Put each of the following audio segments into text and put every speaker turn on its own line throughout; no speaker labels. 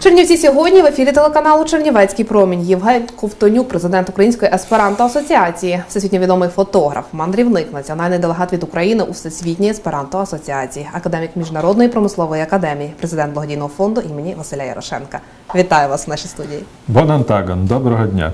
Чернівці сьогодні в ефірі телеканалу Чернівецький промінь Євген Ковтонюк, президент Української есперанто асоціації, всесвітньо відомий фотограф, мандрівник, національний делегат від України у всесвітній есперанто асоціації, академік міжнародної промислової академії, президент благодійного фонду імені Василя Ярошенка. Вітаю вас в нашій студії.
Бонантаган, доброго дня.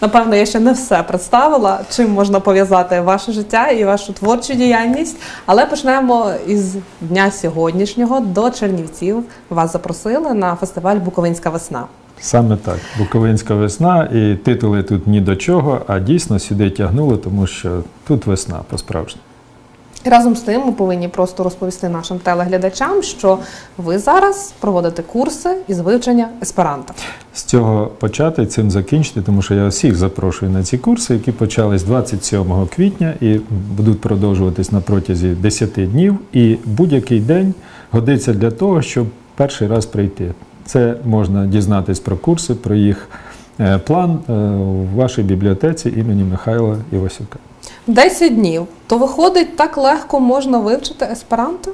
Напевно, я ще не все представила, чим можна пов'язати ваше життя і вашу творчу діяльність. Але почнемо із дня сьогоднішнього до Чернівців. Вас запросили на фестиваль Буковинська весна.
Саме так, Буковинська весна, і титули тут ні до чого, а дійсно сюди тягнули, тому що тут весна по-справжньому.
Разом з тим, ми повинні просто розповісти нашим телеглядачам, що ви зараз проводите курси із вивчення есперанто.
З цього почати цим закінчити, тому що я всіх запрошую на ці курси, які почались 27 квітня і будуть продовжуватись на протязі 10 днів. І будь-який день годиться для того, щоб перший раз прийти. Це можна дізнатись про курси, про їх е, план е, в вашій бібліотеці імені Михайла Івасюка.
10 днів. То виходить, так легко можна вивчити есперанто?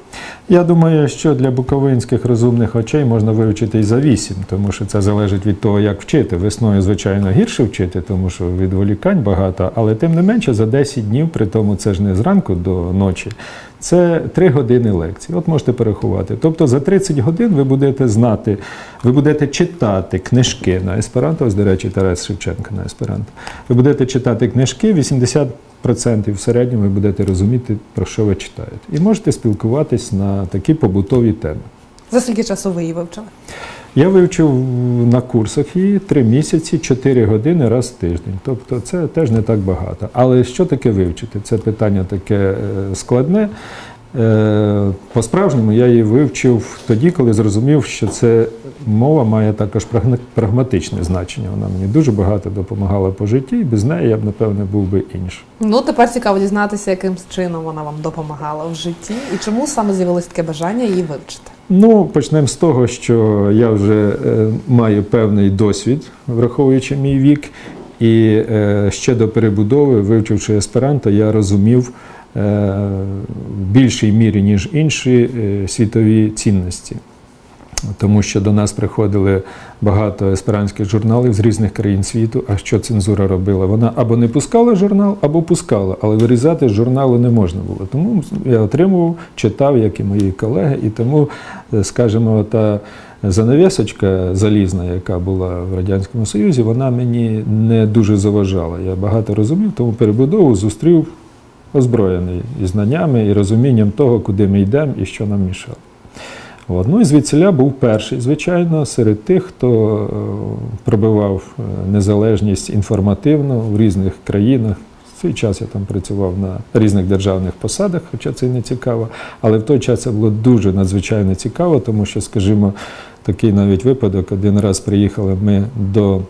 Я думаю, що для буковинських розумних очей можна вивчити і за вісім, тому що це залежить від того, як вчити. Весною, звичайно, гірше вчити, тому що відволікань багато, але тим не менше за 10 днів, при тому це ж не зранку до ночі, це 3 години лекцій. От можете перерахувати. Тобто за 30 годин ви будете знати, ви будете читати книжки на есперанто, ось, до речі, Тарас Шевченко на есперанто. Ви будете читати книжки 80 процентів в середньому ви будете розуміти, про що ви читаєте. І можете спілкуватись на такі побутові теми.
За скільки часу ви її вивчили?
Я вивчив на курсах її три місяці, 4 години раз в тиждень. Тобто це теж не так багато. Але що таке вивчити? Це питання таке е, складне. Е, По-справжньому я її вивчив тоді, коли зрозумів, що це мова має також прагматичне значення. Вона мені дуже багато допомагала по житті, і без неї я б, напевне, був би іншим.
Ну тепер цікаво дізнатися, яким чином вона вам допомагала в житті і чому саме з'явилось таке бажання її вивчити.
Ну, почнемо з того, що я вже е, маю певний досвід, враховуючи мій вік, і е, ще до перебудови, вивчивши есперанто, я розумів е, в більшій мірі, ніж інші, е, світові цінності. Тому що до нас приходили багато есперанських журналів з різних країн світу. А що цензура робила? Вона або не пускала журнал, або пускала, але вирізати з журналу не можна було. Тому я отримував, читав, як і мої колеги, і тому, е, скажімо, та занавісочка залізна, яка була в Радянському Союзі, вона мені не дуже заважала. Я багато розумів, тому перебудову зустрів озброєний і знаннями, і розумінням того, куди ми йдемо і що нам мішало. От. Ну і звідсіля був перший, звичайно, серед тих, хто е, пробивав е, незалежність інформативно в різних країнах. В свій час я там працював на різних державних посадах, хоча це і не цікаво. Але в той час це було дуже надзвичайно цікаво, тому що, скажімо, такий навіть випадок, один раз приїхали ми до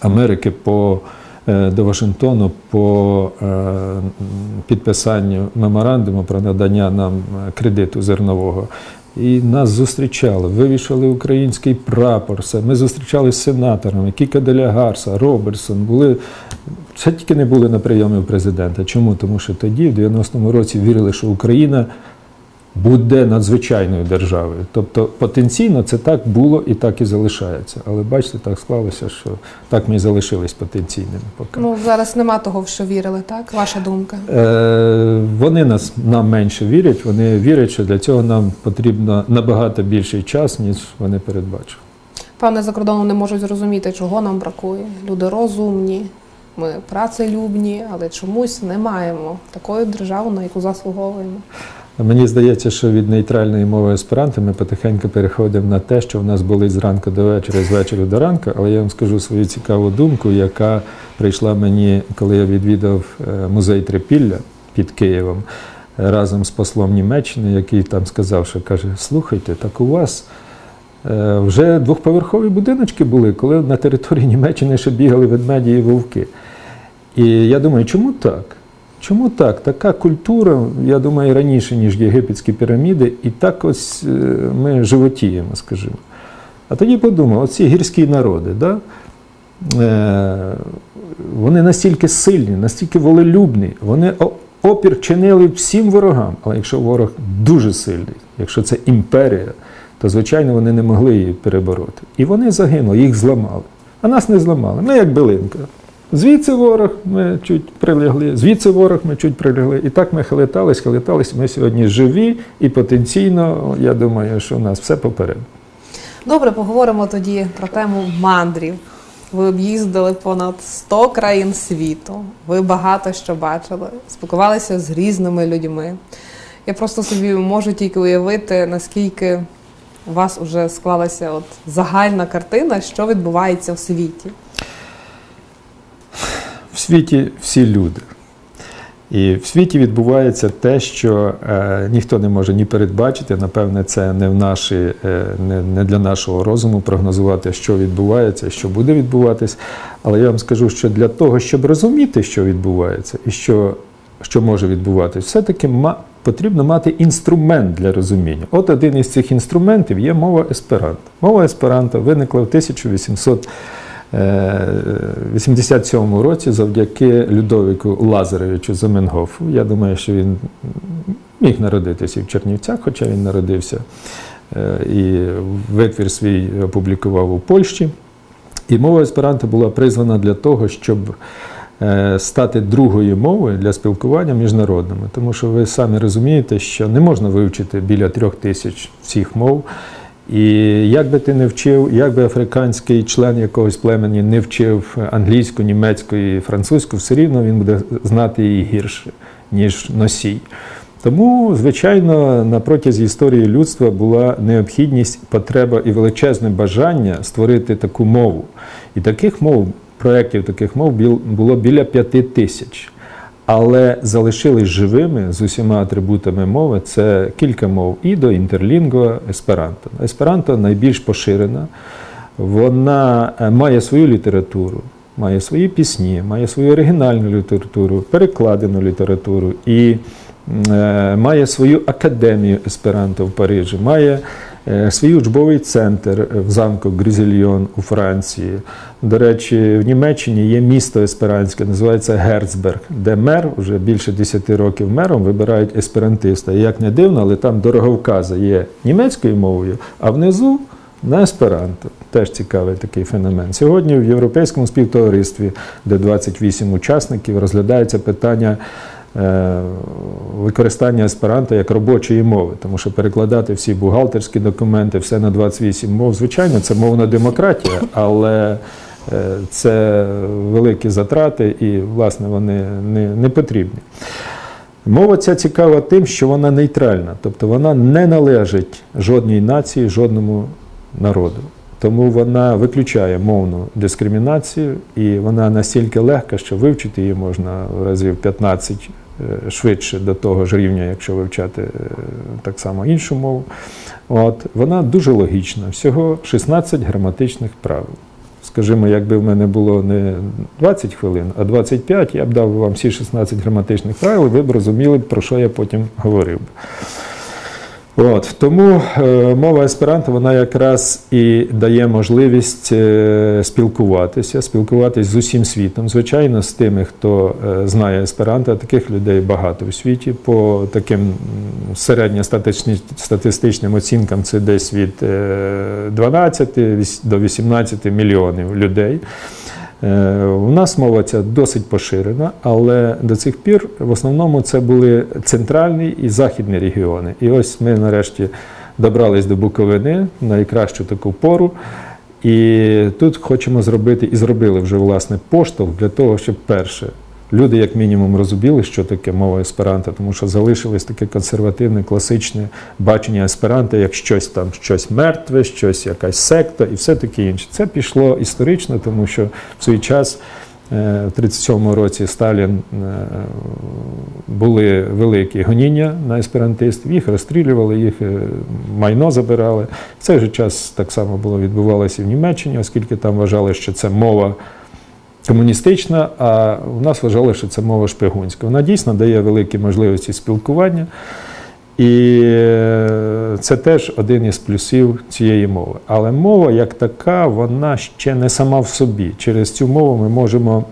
Америки по е, до Вашингтону по підписанню меморандуму про надання нам кредиту зернового. І нас зустрічали, вивішали український прапор. все. Ми зустрічалися з сенаторами, Кіка Деля Гарса, Робертсон. Були це тільки не були на прийомі у президента. Чому? Тому що тоді, в 90-му році, вірили, що Україна буде надзвичайною державою. Тобто потенційно це так було і так і залишається. Але бачите, так склалося, що так ми і залишились потенційними поки.
Ну зараз нема того, в що вірили, так? Ваша думка?
Е, Вони нас нам менше вірять. Вони вірять, що для цього нам потрібно набагато більший час, ніж вони передбачили.
Певне, за кордоном не можуть зрозуміти, чого нам бракує. Люди розумні, ми працелюбні, але чомусь не маємо такої держави, на яку заслуговуємо.
Мені здається, що від нейтральної мови есперанто ми потихеньку переходимо на те, що в нас болить зранку до вечора, з вечора до ранку. Але я вам скажу свою цікаву думку, яка прийшла мені, коли я відвідав е, музей Трипілля під Києвом разом з послом Німеччини, який там сказав, що каже: слухайте, так у вас. е, Вже двохповерхові будиночки були, коли на території Німеччини ще бігали ведмеді і вовки. І я думаю, чому так? Чому так? Така культура, я думаю, раніше, ніж єгипетські піраміди, і так ось е, ми животіємо, скажімо. А тоді подумав, оці гірські народи, да? е, вони настільки сильні, настільки волелюбні, вони опір чинили всім ворогам. Але якщо ворог дуже сильний, якщо це імперія, то звичайно вони не могли її перебороти. І вони загинули, їх зламали. А нас не зламали. Ми як билинка. Звідси ворог ми чуть прилягли, звідси ворог ми чуть прилягли. І так ми хилитались, хилитались. Ми сьогодні живі і потенційно, я думаю, що у нас все попереду.
Добре, поговоримо тоді про тему мандрів. Ви об'їздили понад 100 країн світу. Ви багато що бачили, спілкувалися з різними людьми. Я просто собі можу тільки уявити, наскільки у вас вже склалася от загальна картина, що відбувається в світі.
В світі всі люди. І в світі відбувається те, що е, ніхто не може ні передбачити. Напевне, це не в наші, е, не, не для нашого розуму прогнозувати, що відбувається, що буде відбуватись. Але я вам скажу, що для того, щоб розуміти, що відбувається і що, що може відбуватись, все-таки ма, потрібно мати інструмент для розуміння. От один із цих інструментів є мова есперанто. Мова есперанто виникла в 1800 87 році завдяки Людовіку Лазаревичу Заменгофу. Я думаю, що він міг народитися і в Чернівцях, хоча він народився е, і витвір свій опублікував у Польщі. І мова есперанто була призвана для того, щоб е, стати другою мовою для спілкування міжнародними. Тому що ви самі розумієте, що не можна вивчити біля трьох тисяч всіх мов. І як би ти не вчив, як би африканський член якогось племені не вчив англійську, німецьку і французьку, все рівно він буде знати її гірше, ніж носій. Тому, звичайно, на протязі історії людства була необхідність, потреба і величезне бажання створити таку мову. І таких мов, проєктів таких мов було біля п'яти тисяч але залишились живими з усіма атрибутами мови. Це кілька мов ідо, інтерлінгва, есперанто. Есперанто найбільш поширена, вона е, має свою літературу, має свої пісні, має свою оригінальну літературу, перекладену літературу і е, має свою академію есперанто в Парижі. має свій учбовий центр в замку Грізельйон у Франції. До речі, в Німеччині є місто есперанське, називається Герцберг, де мер вже більше 10 років мером вибирають есперантиста. Як не дивно, але там дороговказа є німецькою мовою, а внизу на есперанто. Теж цікавий такий феномен. Сьогодні в Європейському співтоваристві, де 28 учасників, розглядається питання. Е, використання есперанто як робочої мови, тому що перекладати всі бухгалтерські документи, все на 28 мов, звичайно, це мовна демократія, але е, це великі затрати і, власне, вони не, не потрібні. Мова ця цікава тим, що вона нейтральна, тобто вона не належить жодній нації, жодному народу. Тому вона виключає мовну дискримінацію, і вона настільки легка, що вивчити її можна разів 15 Е, швидше до того ж рівня, якщо вивчати е, так само іншу мову. От, Вона дуже логічна, всього 16 граматичних правил. Скажімо, якби в мене було не 20 хвилин, а 25, я б дав вам всі 16 граматичних правил, і ви б розуміли, про що я потім говорив. От, Тому е, мова есперанто вона якраз і дає можливість е, спілкуватися, спілкуватися з усім світом. Звичайно, з тими, хто е, знає есперанто, таких людей багато в світі. По таким середньостатистичним оцінкам це десь від 12 до 18 мільйонів людей. Е, у нас мова ця досить поширена, але до цих пір в основному це були центральні і західні регіони. І ось ми нарешті добрались до Буковини найкращу таку пору. І тут хочемо зробити і зробили вже власне поштовх для того, щоб перше Люди, як мінімум, розуміли, що таке мова есперанто, тому що залишилось таке консервативне, класичне бачення есперанто як щось там, щось мертве, щось якась секта і все таке інше. Це пішло історично, тому що в свій час. Е, в 37-му році Сталін е, були великі гоніння на есперантистів, їх розстрілювали, їх е, майно забирали. В цей же час так само було відбувалося і в Німеччині, оскільки там вважали, що це мова комуністична, а в нас вважали, що це мова шпигунська. Вона дійсно дає великі можливості спілкування. І е, це теж один із плюсів цієї мови. Але мова як така, вона ще не сама в собі. Через цю мову ми можемо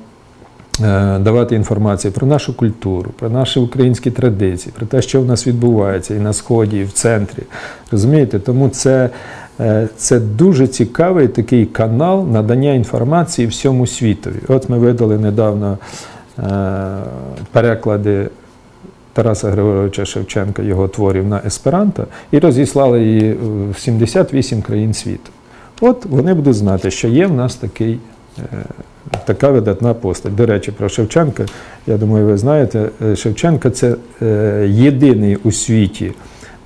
е, давати інформацію про нашу культуру, про наші українські традиції, про те, що в нас відбувається і на сході, і в центрі. Розумієте, тому це. Е, Це дуже цікавий такий канал надання інформації всьому світові. От ми видали недавно е, переклади Тараса Григоровича Шевченка, його творів на есперанто, і розіслали її в 78 країн світу. От вони будуть знати, що є в нас такий, е, така видатна постать. До речі, про Шевченка, я думаю, ви знаєте, Шевченка це єдиний у світі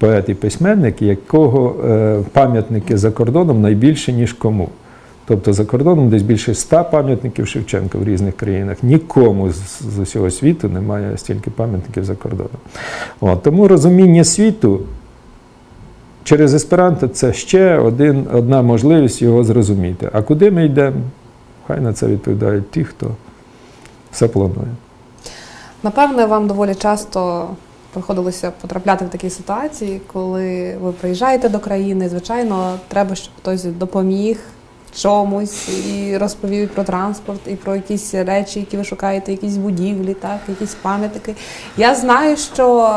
поет і письменник, якого е, пам'ятники за кордоном найбільше, ніж кому. Тобто за кордоном десь більше ста пам'ятників Шевченка в різних країнах. Нікому з, з усього світу немає стільки пам'ятників за кордоном. От, тому розуміння світу через есперанто це ще один, одна можливість його зрозуміти. А куди ми йдемо? Хай на це відповідають ті, хто все планує.
Напевне, вам доволі часто приходилося потрапляти в такі ситуації, коли ви приїжджаєте до країни. Звичайно, треба, щоб хтось допоміг чомусь і розповів про транспорт, і про якісь речі, які ви шукаєте, якісь будівлі, так, якісь пам'ятники. Я знаю, що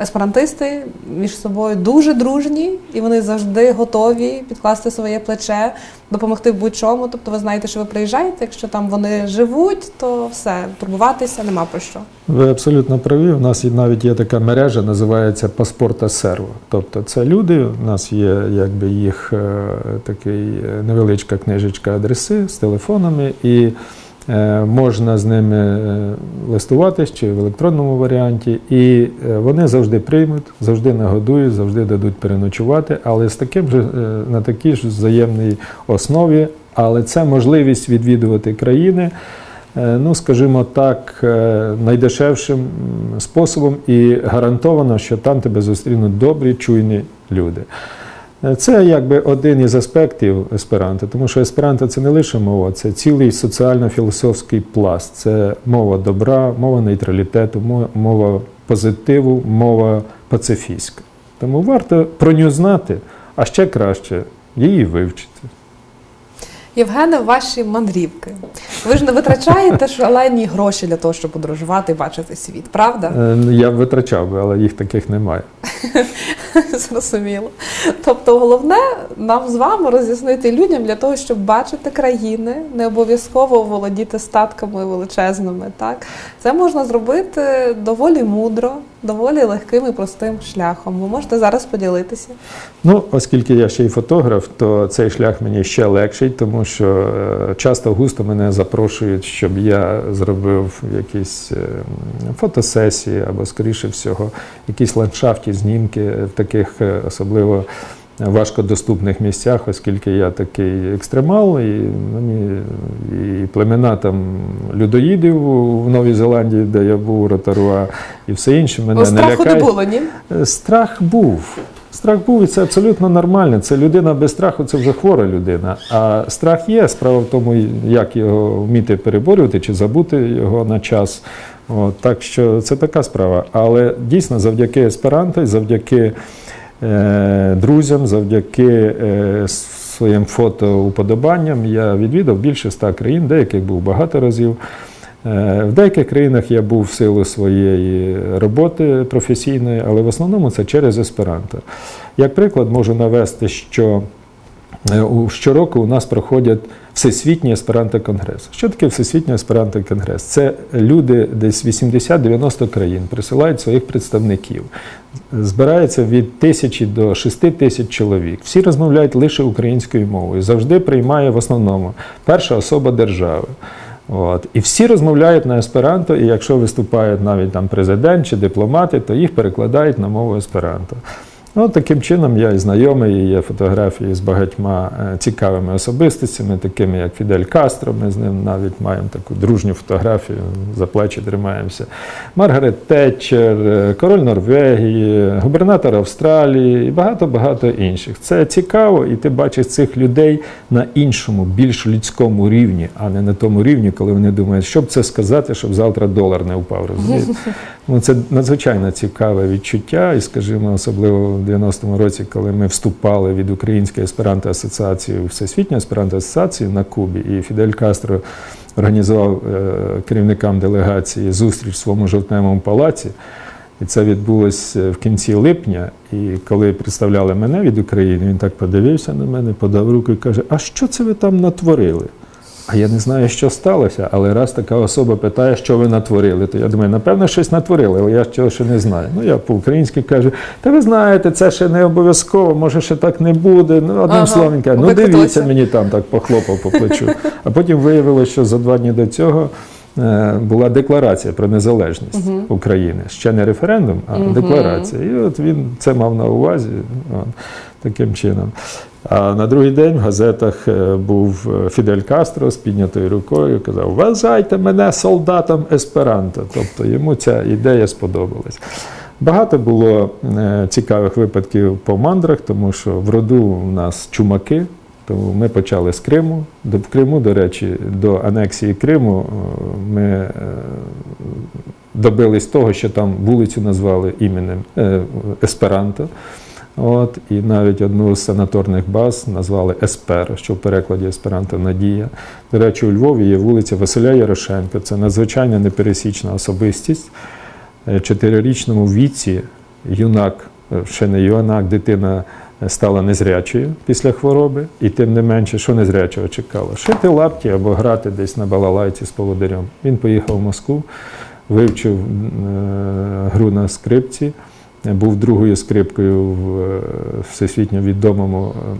есперантисти між собою дуже дружні, і вони завжди готові підкласти своє плече, допомогти в будь-чому. Тобто, ви знаєте, що ви приїжджаєте, якщо там вони живуть, то все, турбуватися нема про що.
Ви абсолютно праві. У нас навіть є така мережа, називається Паспорта Серво. Тобто це люди, у нас є якби їх е, такий е, невеличка книжечка адреси з телефонами, і можна з ними е, листуватись чи в електронному варіанті. І е, вони завжди приймуть, завжди нагодують, завжди дадуть переночувати, але з таким же, е, на такій ж взаємній основі. Але це можливість відвідувати країни е, ну, скажімо так, е, найдешевшим способом і гарантовано, що там тебе зустрінуть добрі, чуйні люди. Е, Це якби один із аспектів есперанто, тому що есперанто це не лише мова, це цілий соціально-філософський пласт. Це мова добра, мова нейтралітету, мова позитиву, мова пацифістська. Тому варто про нього знати, а ще краще її вивчити.
Євгене, ваші мандрівки. Ви ж не витрачаєте шалені гроші для того, щоб подорожувати і бачити світ, правда?
Е, Я б витрачав би, але їх таких немає.
Зрозуміло. Тобто, головне нам з вами роз'яснити людям для того, щоб бачити країни, не обов'язково володіти статками величезними. Так це можна зробити доволі мудро, доволі легким і простим шляхом. Ви можете зараз поділитися.
Ну, оскільки я ще й фотограф, то цей шлях мені ще легший, тому що е, часто густо мене запрошують, щоб я зробив якісь е, фотосесії або, скоріше всього, якісь ландшафтні знімки в таких е, особливо важкодоступних місцях, оскільки я такий екстремал, і мені і племена там людоїдів в Новій Зеландії, де я був, Ротаруа, і все інше мене
Ну,
не
страху не було, ні?
Е, Страх був. Страх був, і це абсолютно нормально. Це людина без страху, це вже хвора людина. А страх є. Справа в тому, як його вміти переборювати чи забути його на час. От, так що це така справа. Але дійсно, завдяки есперанто, завдяки друзям, завдяки е, своїм фотоуподобанням я відвідав більше ста країн, деяких був багато разів. Е, В деяких країнах я був в силу своєї роботи професійної, але в основному це через есперанто. Як приклад, можу навести, що е, щороку у нас проходять Всесвітній есперанто-конгрес. Що таке Всесвітній есперанто-конгрес? Це люди десь 80-90 країн присилають своїх представників. Збирається від тисячі до шести тисяч чоловік. Всі розмовляють лише українською мовою. Завжди приймає в основному перша особа держави. От. І всі розмовляють на есперанто, і якщо виступають навіть там президент чи дипломати, то їх перекладають на мову есперанто. Ну, таким чином я і знайомий, і є фотографії з багатьма е, цікавими особистостями, такими як Фідель Кастро. Ми з ним навіть маємо таку дружню фотографію, за плечі тримаємося. Маргарет Тетчер, е, король Норвегії, губернатор Австралії і багато-багато інших. Це цікаво, і ти бачиш цих людей на іншому, більш людському рівні, а не на тому рівні, коли вони думають, що б це сказати, щоб завтра долар не впав. Розумієте? Ну, це надзвичайно цікаве відчуття, і, скажімо, особливо в 90-му році, коли ми вступали від Української есперанто асоціації у Всесвітню есперанто асоціацію на Кубі, і Фідель Кастро організував е, керівникам делегації зустріч в своєму жовтневому палаці. І це відбулося в кінці липня. І коли представляли мене від України, він так подивився на мене, подав руку і каже: А що це ви там натворили? А я не знаю, що сталося, але раз така особа питає, що ви натворили, то я думаю, напевно, щось натворили, але я цього ще не знаю. Ну, я по-українськи кажу, та ви знаєте, це ще не обов'язково, може ще так не буде. Ну, одним
Ага,
словом, каже, ну дивіться, мені там так похлопав по плечу. А потім виявилося, що за два дні до цього е, була декларація про незалежність України. Ще не референдум, а декларація. І от він це мав на увазі таким чином. А на другий день в газетах е, був е, Фідель Кастро з піднятою рукою, казав: Вважайте мене солдатом есперанто. Тобто йому ця ідея сподобалась. Багато було е, цікавих випадків по мандрах, тому що в роду у нас чумаки. Тому ми почали з Криму. В Криму, до речі, до анексії Криму ми добились того, що там вулицю назвали іменем Есперанто. От, і навіть одну з санаторних баз назвали Еспер, що в перекладі Есперанто Надія. До речі, у Львові є вулиця Василя Ярошенка. Це надзвичайно непересічна особистість. Е, Чотирирічному віці юнак, е, ще не юнак, дитина е, стала незрячою після хвороби, і тим не менше, що незрячого чекало? Шити лапті або грати десь на балалайці з поводирем. Він поїхав в Москву, вивчив гру на скрипці, був другою скрипкою в е, всесвітньо відомому е,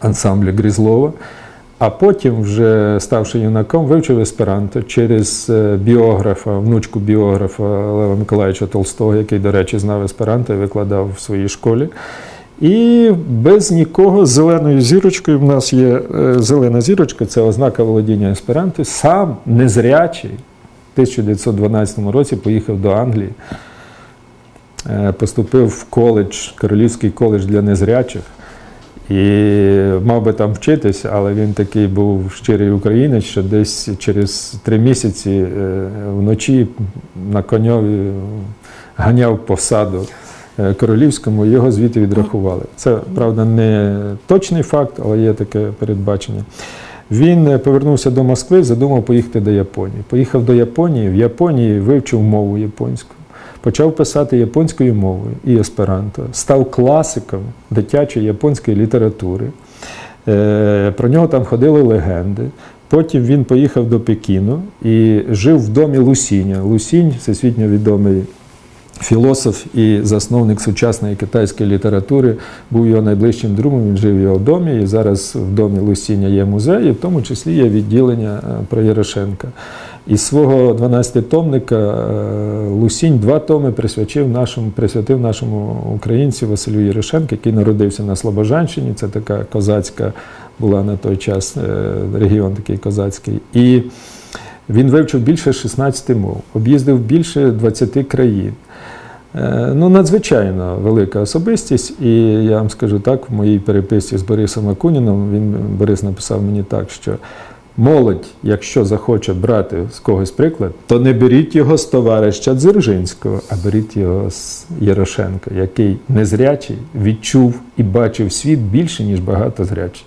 ансамблі Грізлова. А потім, вже ставши юнаком, вивчив есперанто через е, біографа, внучку біографа Лева Миколаївича Толстого, який, до речі, знав есперанто і викладав в своїй школі. І без нікого з зеленою зірочкою в нас є зелена зірочка, це ознака володіння есперанто. Сам незрячий в 1912 році поїхав до Англії, поступив в коледж, Королівський коледж для незрячих. І мав би там вчитися, але він такий був щирий українець, що десь через три місяці е, вночі на коньові ганяв по саду е, королівському, його звідти відрахували. Це, правда, не точний факт, але є таке передбачення. Він е, повернувся до Москви, задумав поїхати до Японії. Поїхав до Японії, в Японії вивчив мову японську. Почав писати японською мовою і есперанто, став класиком дитячої японської літератури. Е, Про нього там ходили легенди. Потім він поїхав до Пекіну і жив в домі Лусіня. Лусінь всесвітньо відомий філософ і засновник сучасної китайської літератури, був його найближчим другом. Він жив в його домі. І зараз в домі Лусіня є музей, і в тому числі є відділення е, про Ярошенка. Із свого 12-томника е, Лусінь два томи присвятив нашому, присвятив нашому українцю Василю Ярошенку, який народився на Слобожанщині. Це така козацька була на той час е, регіон такий козацький. І він вивчив більше 16 мов, об'їздив більше 20 країн. Е, Ну, надзвичайно велика особистість, і я вам скажу так, в моїй переписці з Борисом Акуніном, він Борис написав мені так, що молодь, якщо захоче брати з когось приклад, то не беріть його з товариша Дзержинського, а беріть його з Ярошенка, який незрячий відчув і бачив світ більше, ніж багато зрячий.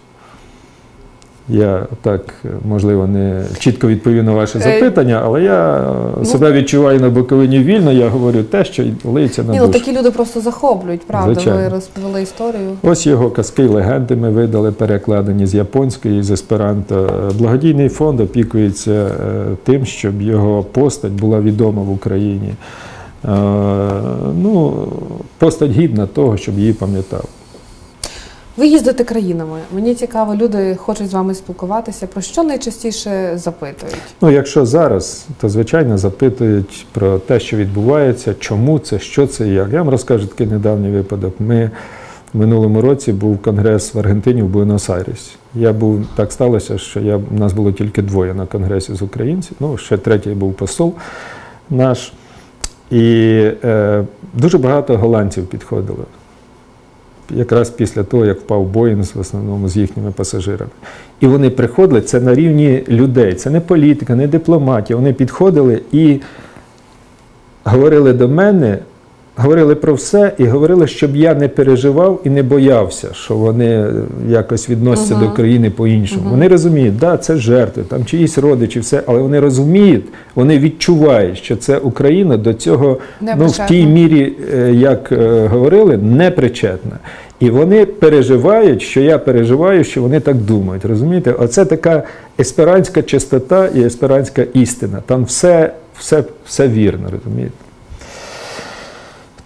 Я так, можливо, не чітко відповів на ваше запитання, але я
ну-
себе відчуваю на Буковині вільно, я говорю те, що лиється на
Ні, ну
душу.
такі люди просто захоплюють, правда.
Звичайно.
Ви розповіли історію.
Ось його казки легенди ми видали, перекладені з японської, з есперанто. Благодійний фонд опікується е, тим, щоб його постать була відома в Україні. Е, Ну, постать гідна того, щоб її пам'ятав.
Ви їздите країнами. Мені цікаво, люди хочуть з вами спілкуватися. Про що найчастіше запитують?
Ну, якщо зараз, то звичайно запитують про те, що відбувається, чому це, що це і як. Я вам розкажу такий недавній випадок. Ми в минулому році був конгрес в Аргентині в Буенос-Айресі. Я був так сталося, що я, нас було тільки двоє на конгресі з українців. Ну, ще третій був посол наш. І е, дуже багато голландців підходило. Якраз після того, як впав Боїн в основному з їхніми пасажирами. І вони приходили, це на рівні людей, це не політика, не дипломатія. Вони підходили і говорили до мене Говорили про все і говорили, щоб я не переживав і не боявся, що вони якось відносяться до країни по-іншому. Вони розуміють, да, це жертви, там чиїсь родичі, все, але вони розуміють, вони відчувають, що це Україна до цього
Не
ну, в тій мірі, е, як е, говорили, не причетна. І вони переживають, що я переживаю, що вони так думають. Розумієте? Оце така есперанська чистота і есперанська істина. Там все, все, все вірно, розумієте?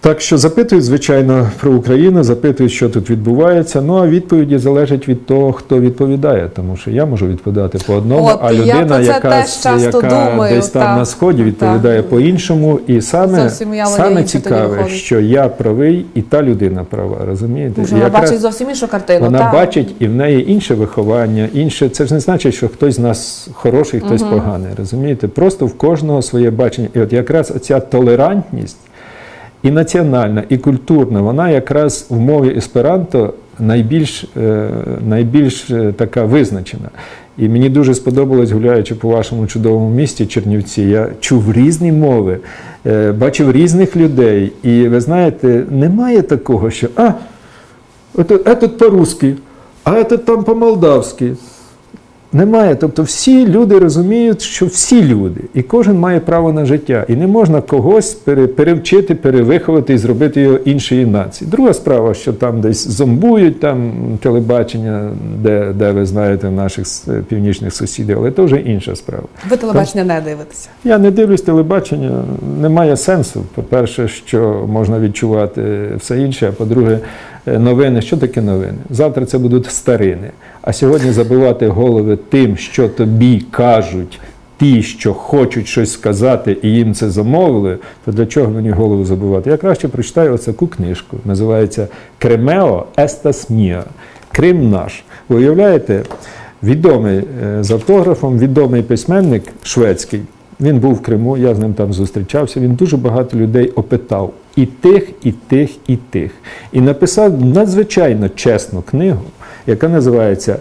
Так що запитують, звичайно, про Україну, запитують, що тут відбувається. Ну а відповіді залежать від того, хто відповідає, тому що я можу відповідати по одному,
От,
а людина, яка, яка
думаю,
десь там
так.
на сході відповідає
Так.
по-іншому. І саме, саме цікаве, що я правий і та людина права. Розумієте?
Може, вона бачить зовсім іншу картину.
вона
так.
бачить і в неї інше виховання, інше. Це ж не значить, що хтось з нас хороший, хтось поганий. Розумієте? Просто в кожного своє бачення. І от якраз оця толерантність і національна, і культурна, вона якраз в мові есперанто найбільш, е, найбільш е, така визначена. І мені дуже сподобалось, гуляючи по вашому чудовому місті Чернівці, я чув різні мови, е, бачив різних людей. І ви знаєте, немає такого, що а, это, этот по-русски, а этот там по-молдавськи. Немає. Тобто всі люди розуміють, що всі люди, і кожен має право на життя. І не можна когось пере- перевчити, перевиховати і зробити його іншої нації. Друга справа, що там десь зомбують там телебачення, де, де ви знаєте, наших північних сусідів, але це вже інша справа.
Ви телебачення не дивитеся.
Я не дивлюсь телебачення, немає сенсу. По-перше, що можна відчувати все інше, а по-друге, новини. Що таке новини? Завтра це будуть старини. А сьогодні забивати голови тим, що тобі кажуть ті, що хочуть щось сказати, і їм це замовили, то для чого мені голову забивати? Я краще прочитаю оцяку книжку. Називається Кремео Естас Міа. Крим наш. Ви уявляєте? Відомий е, з автографом, відомий письменник шведський. Він був в Криму, я з ним там зустрічався. Він дуже багато людей опитав і тих, і тих, і тих. І написав надзвичайно чесну книгу, яка називається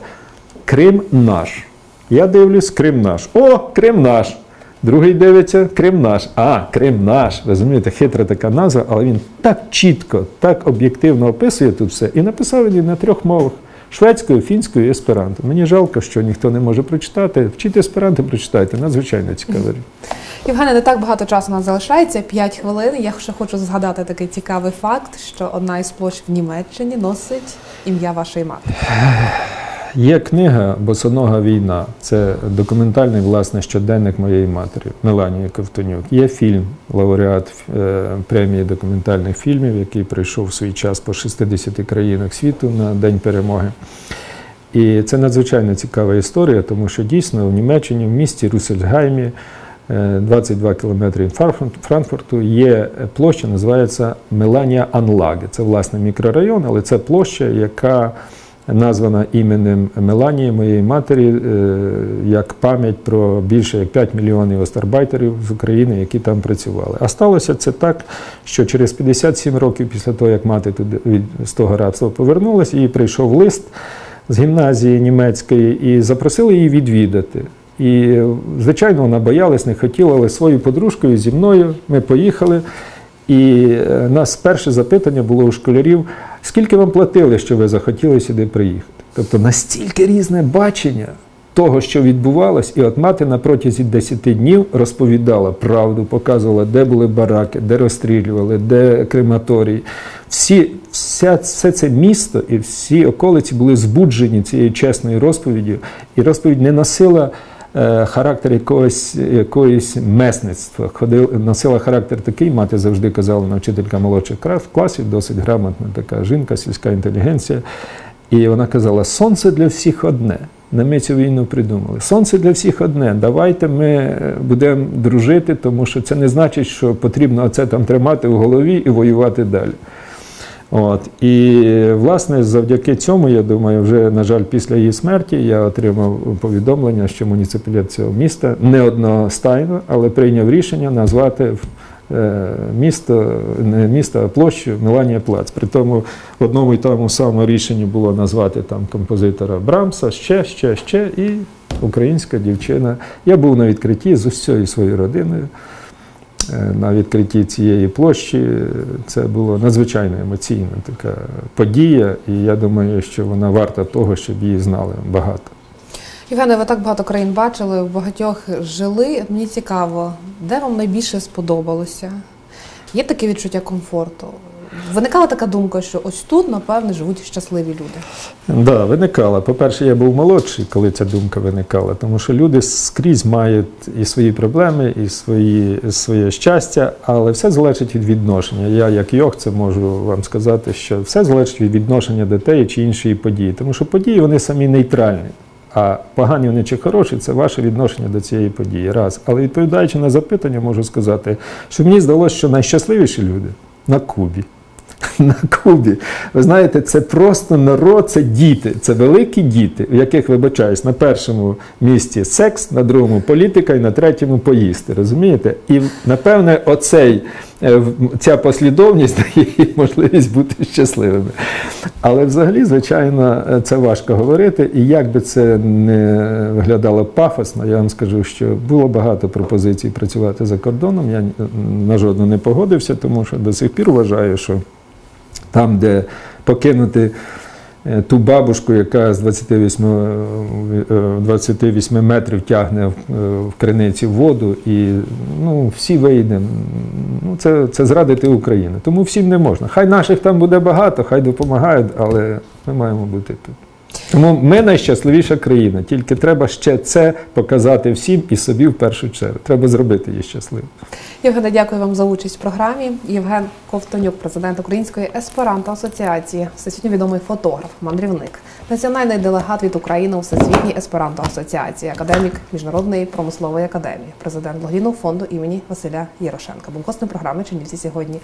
Крим наш. Я дивлюсь, Крим наш. О, Крим наш. Другий дивиться, Крим наш. А, Крим наш. Розумієте, хитра така назва, але він так чітко, так об'єктивно описує тут все. І написав він на трьох мовах: шведською, фінською і есперанто. Мені жалко, що ніхто не може прочитати. Вчіть есперанто, прочитайте. Надзвичайно цікаво.
Євгене, не так багато часу у нас залишається 5 хвилин. Я ще хочу згадати такий цікавий факт, що одна із площ в Німеччині носить ім'я вашої матері.
Є книга Босонога війна. Це документальний власне щоденник моєї матері Меланії Ковтонюк. Є фільм, лауреат е, премії документальних фільмів, який пройшов в свій час по 60 країнах світу на День перемоги. І це надзвичайно цікава історія, тому що дійсно в Німеччині, в місті Русельгаймі, е, 22 кілометри від Франкфурт- Франкфурту, є площа, називається Меланія Анлаге. Це власне мікрорайон, але це площа, яка названа іменем Меланії, моєї матері, е, як пам'ять про більше як 5 мільйонів остарбайтерів з України, які там працювали. А сталося це так, що через 57 років після того, як мати туди від з того рабства повернулася, їй прийшов лист з гімназії німецької і запросили її відвідати. І, звичайно, вона боялась, не хотіла, але своєю подружкою зі мною ми поїхали. І е, нас перше запитання було у школярів: скільки вам платили, що ви захотіли сюди приїхати? Тобто настільки різне бачення того, що відбувалось, і от мати на протязі 10 днів розповідала правду, показувала, де були бараки, де розстрілювали, де крематорії. Всі, вся, все це місто і всі околиці були збуджені цією чесною розповіддю, і розповідь не носила характер якогось, якоїсь месництва. Ходив, носила характер такий, мати завжди казала вона вчителька молодших класів, досить грамотна така жінка, сільська інтелігенція. І вона казала: сонце для всіх одне. Не ми цю війну придумали. Сонце для всіх одне. Давайте ми е, будемо дружити, тому що це не значить, що потрібно це там тримати в голові і воювати далі. От. І власне завдяки цьому, я думаю, вже, на жаль, після її смерті я отримав повідомлення, що муніципалітет цього міста не одностайно, але прийняв рішення назвати е, місто, не місто, а площу Меланія Плац. При тому в одному і тому самому рішенні було назвати там композитора Брамса, ще, ще, ще, і українська дівчина. Я був на відкритті з усією своєю родиною. Е, на відкритті цієї площі. Це було надзвичайно емоційна така подія, і я думаю, що вона варта того, щоб її знали багато.
Євгене, ви так багато країн бачили, в багатьох жили. Мені цікаво, де вам найбільше сподобалося? Є таке відчуття комфорту? Виникала така думка, що ось тут, напевне, живуть щасливі люди.
Да, виникала. По-перше, я був молодший, коли ця думка виникала, тому що люди скрізь мають і свої проблеми, і свої, своє щастя, але все залежить від відношення. Я, як Йох, це можу вам сказати, що все залежить від відношення до тієї чи іншої події, тому що події вони самі нейтральні. А погані вони чи хороші це ваше відношення до цієї події. Раз. Але відповідаючи на запитання, можу сказати, що мені здалося, що найщасливіші люди на Кубі. На Кубі. Ви знаєте, це просто народ, це діти, це великі діти, у яких, вибачаюсь, на першому місці секс, на другому політика і на третьому поїсти. Розумієте? І напевне, оцей, е, ця послідовність дає їм можливість бути щасливими. Але взагалі, звичайно, е, це важко говорити. І як би це не виглядало пафосно, я вам скажу, що було багато пропозицій працювати за кордоном. Я на жодну не погодився, тому що до сих пір вважаю, що там, де покинути е, ту бабушку, яка з 28, е, 28 метрів тягне е, в криниці воду, і ну, всі вийдемо. Ну, це, це зрадити Україну. Тому всім не можна. Хай наших там буде багато, хай допомагають, але ми маємо бути тут. Тому ми найщасливіша країна, тільки треба ще це показати всім і собі в першу чергу. Треба зробити її щасливою.
Євгене, дякую вам за участь в програмі. Євген Ковтонюк, президент Української есперанто асоціації, всесвітньо відомий фотограф, мандрівник, національний делегат від України у Всесвітній есперанто асоціації, академік Міжнародної промислової академії, президент благодійного фонду імені Василя Єрошенка. Був гостем програми Чернівці сьогодні.